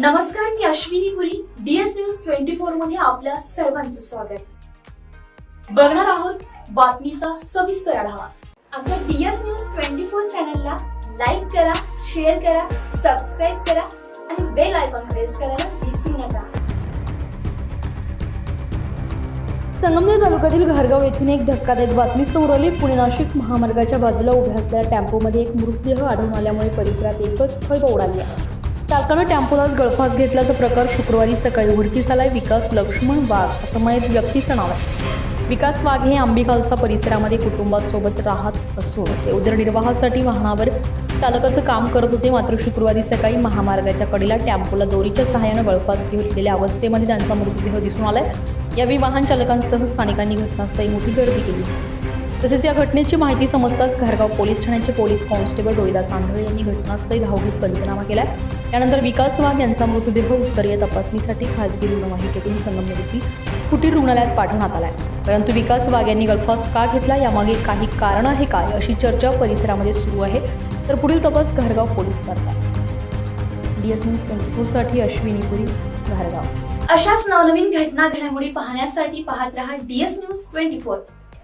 नमस्कार मी Ashwini Puri. DS news twenty फोरमध्ये आपल्या सर्वांचं स्वागत. बघणार आहोत बातमीचा सविस्तर आढावा. आमच्या डीएस न्यूज ट्वेंटी फोर चॅनलला लाईक करा शेअर करा सबस्क्राईब करा आणि बेल आयकॉन प्रेस करायला विसरू नका. संगमनेर तालुक्यातील घारगाव येथून एक धक्कादायक बातमी समोर आली पुणे नाशिक महामार्गाच्या बाजूला उभ्या असलेल्या टेम्पोमध्ये एक मृतदेह आढळून आल्यामुळे परिसरात एकच खळबळ उडाली आहे. चालकानं टेम्पोलाच गळफास घेतल्याचा प्रकार शुक्रवारी सकाळी उघडकीस आलाय विकास लक्ष्मण वाघ असं मयत व्यक्तीचं नाव आहे. विकास वाघ हे आंबेखालसा परिसरामध्ये कुटुंबासोबत राहत असून ते उदरनिर्वाहासाठी वाहनावर चालकाचं काम करत होते. मात्र शुक्रवारी सकाळी महामार्गाच्या कडेला टेम्पोला दोरीच्या सहाय्यानं गळफास घेतलेल्या अवस्थेमध्ये त्यांचा मृतदेह दिसून आलाय. यावेळी वाहन चालकांसह स्थानिकांनी घटनास्थळी मोठी गर्दी केली. तसेच या घटनेची माहिती समजताच घरगाव पोलीस ठाण्याचे पोलीस कॉन्स्टेबल रोहिदास आंधळे यांनी घटनास्थळी धाव घेत पंचनामा केला त्यानंतर विकास वाघ यांचा मृतदेह उत्तरीय तपासणीसाठी खासगी रुग्णवाहिकेतून संगमनेर येथील कुटीर रुग्णालयात पाठवण्यात आलाय. परंतु विकास वाघ यांनी गळफास का घेतला? यामागे काही कारण आहे काय? अशी चर्चा परिसरामध्ये सुरू आहे. तर पुढील तपास घरगाव पोलीस करतात. डी एस न्यूज ट्वेंटी फोरसाठी अश्विनी पुरी घरगाव. अशाच नवनवीन घटना घडामोडी पाहण्यासाठी पाहत रहा डीएस न्यूज ट्वेंटी फोर.